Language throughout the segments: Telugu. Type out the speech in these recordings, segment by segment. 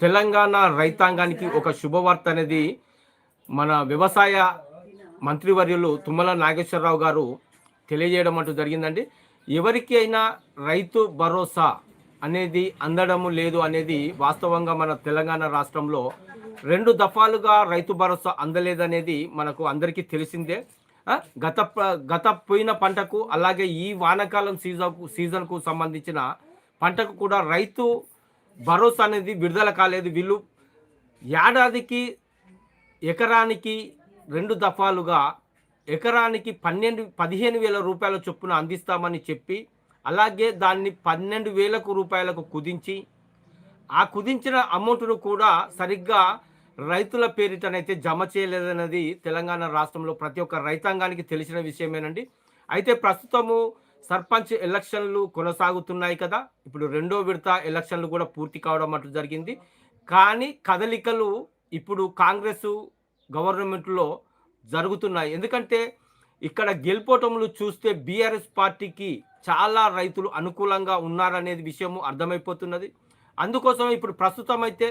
తెలంగాణ రైతాంగానికి ఒక శుభవార్త అనేది మన వ్యవసాయ మంత్రివర్యులు తుమ్మల నాగేశ్వరరావు గారు తెలియజేయడం అంటూ జరిగిందండి. ఎవరికి అయినా రైతు భరోసా అనేది అందడము లేదు అనేది వాస్తవంగా మన తెలంగాణ రాష్ట్రంలో రెండు దఫాలుగా రైతు భరోసా అందలేదనేది మనకు అందరికీ తెలిసిందే. గత గత పోయిన పంటకు అలాగే ఈ వానాకాలం సీజన్ సీజన్కు సంబంధించిన పంటకు కూడా రైతు భరోసా అనేది విడుదల కాలేదు. వీళ్ళు ఏడాదికి ఎకరానికి రెండు దఫాలుగా ఎకరానికి పన్నెండు పదిహేను వేల రూపాయల చొప్పున అందిస్తామని చెప్పి అలాగే దాన్ని పన్నెండు వేలకు రూపాయలకు కుదించి ఆ కుదించిన అమౌంట్ను కూడా సరిగ్గా రైతుల పేరిటనైతే జమ చేయలేదన్నది తెలంగాణ రాష్ట్రంలో ప్రతి ఒక్క రైతాంగానికి తెలిసిన విషయమేనండి. అయితే ప్రస్తుతము సర్పంచ్ ఎలక్షన్లు కొనసాగుతున్నాయి కదా. ఇప్పుడు రెండో విడత ఎలక్షన్లు కూడా పూర్తి కావడం అంటూ జరిగింది. కానీ కదలికలు ఇప్పుడు కాంగ్రెస్ గవర్నమెంట్లో జరుగుతున్నాయి. ఎందుకంటే ఇక్కడ గెలుపోటములు చూస్తే బీఆర్ఎస్ పార్టీకి చాలా రైతులు అనుకూలంగా ఉన్నారనేది విషయము అర్థమైపోతున్నది. అందుకోసం ఇప్పుడు ప్రస్తుతం అయితే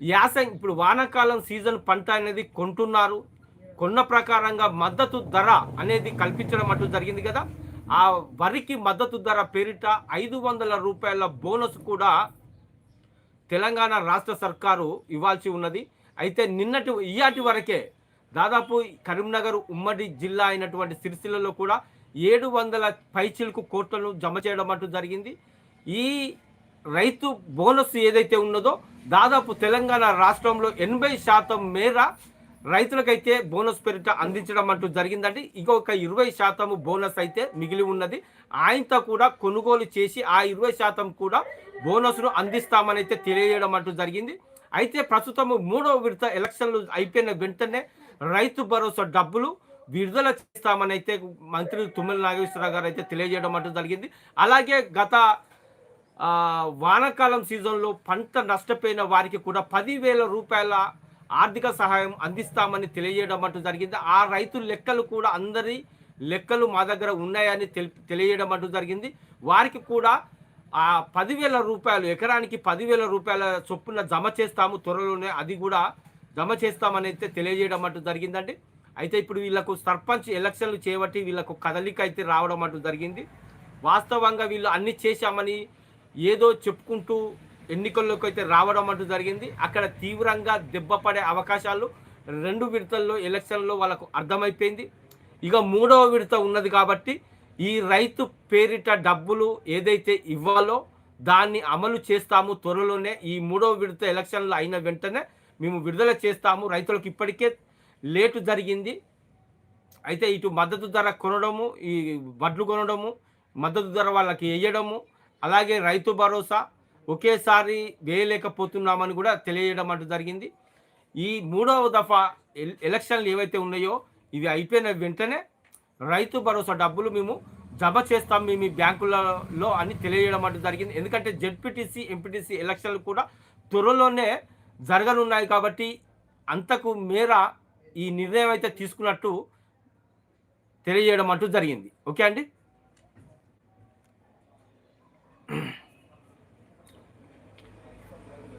యాస ఇప్పుడు వానాకాలం సీజన్ పంట అనేది కొంటున్నారు. కొన్న ప్రకారంగా మద్దతు ధర అనేది కల్పించడం అంటూ జరిగింది కదా. ఆ వరికి మద్దతు ధర పేరిట ఐదు వందల రూపాయల బోనస్ కూడా తెలంగాణ రాష్ట్ర సర్కారు ఇవ్వాల్సి ఉన్నది. అయితే నిన్నటి ఇయాటి వరకే దాదాపు కరీంనగర్ ఉమ్మడి జిల్లా అయినటువంటి సిరిసిల్లలో కూడా ఏడు వందల పైచిలకు కోట్లను జమ చేయడం అంటూ జరిగింది. ఈ రైతు బోనస్ ఏదైతే ఉన్నదో దాదాపు తెలంగాణ రాష్ట్రంలో ఎనభై శాతం మేర రైతులకైతే బోనస్ పేరిట అందించడం అంటూ జరిగిందండి. ఇంకొక ఇరవై శాతం బోనస్ అయితే మిగిలి ఉన్నది. ఆయనతో కూడా కొనుగోలు చేసి ఆ ఇరవై శాతం కూడా బోనస్ను అందిస్తామని అయితే తెలియజేయడం అంటూ జరిగింది. అయితే ప్రస్తుతం మూడవ విడత ఎలక్షన్లు అయిపోయిన వెంటనే రైతు భరోసా డబ్బులు విడుదల చేస్తామని అయితే మంత్రి తుమ్మల నాగేశ్వరరావు గారు అయితే తెలియజేయడం అంటూ జరిగింది. అలాగే గత వానాకాలం సీజన్లో పంట నష్టపోయిన వారికి కూడా పదివేల రూపాయల ఆర్థిక సహాయం అందిస్తామని తెలియజేయడం అంటూ జరిగింది. ఆ రైతు లెక్కలు కూడా అందరి లెక్కలు మా దగ్గర ఉన్నాయని తెలి తెలియజేయడం అంటూ జరిగింది. వారికి కూడా ఆ పదివేల రూపాయలు ఎకరానికి పదివేల రూపాయల చొప్పున జమ చేస్తాము త్వరలోనే అది కూడా జమ చేస్తామని అయితే తెలియజేయడం అంటూ జరిగిందండి. అయితే ఇప్పుడు వీళ్ళకు సర్పంచ్ ఎలక్షన్లు చేపట్టి వీళ్ళకు కదలిక అయితే రావడం అంటూ జరిగింది. వాస్తవంగా వీళ్ళు అన్ని చేశామని ఏదో చెప్పుకుంటూ ఎన్నికల్లోకి అయితే రావడం అంటూ జరిగింది. అక్కడ తీవ్రంగా దెబ్బపడే అవకాశాలు రెండు విడతల్లో ఎలక్షన్లో వాళ్ళకు అర్థమైపోయింది. ఇక మూడవ విడత ఉన్నది కాబట్టి ఈ రైతు పేరిట డబ్బులు ఏదైతే ఇవ్వాలో దాన్ని అమలు చేస్తాము త్వరలోనే. ఈ మూడవ విడత ఎలక్షన్లు అయిన వెంటనే మేము విడుదల చేస్తాము. రైతులకు ఇప్పటికే లేటు జరిగింది. అయితే ఇటు మద్దతు ధర కొనడము ఈ వడ్లు కొనడము మద్దతు ధర వాళ్ళకి వేయడము అలాగే రైతు భరోసా ఒకేసారి వేయలేకపోతున్నామని కూడా తెలియజేయడం అంటూ జరిగింది. ఈ మూడవ దఫా ఎల్- ఎలక్షన్లు ఏవైతే ఉన్నాయో ఇవి అయిపోయిన వెంటనే రైతు భరోసా డబ్బులు మేము జమ చేస్తాం మేము ఈ బ్యాంకులలో అని తెలియజేయడం అంటూ జరిగింది. ఎందుకంటే జెడ్పీటీసీ ఎంపీటీసీ ఎలక్షన్లు కూడా త్వరలోనే జరగనున్నాయి కాబట్టి అంతకు మేర ఈ నిర్ణయం అయితే తీసుకున్నట్టు తెలియజేయడం అంటూ జరిగింది. ఓకే అండి?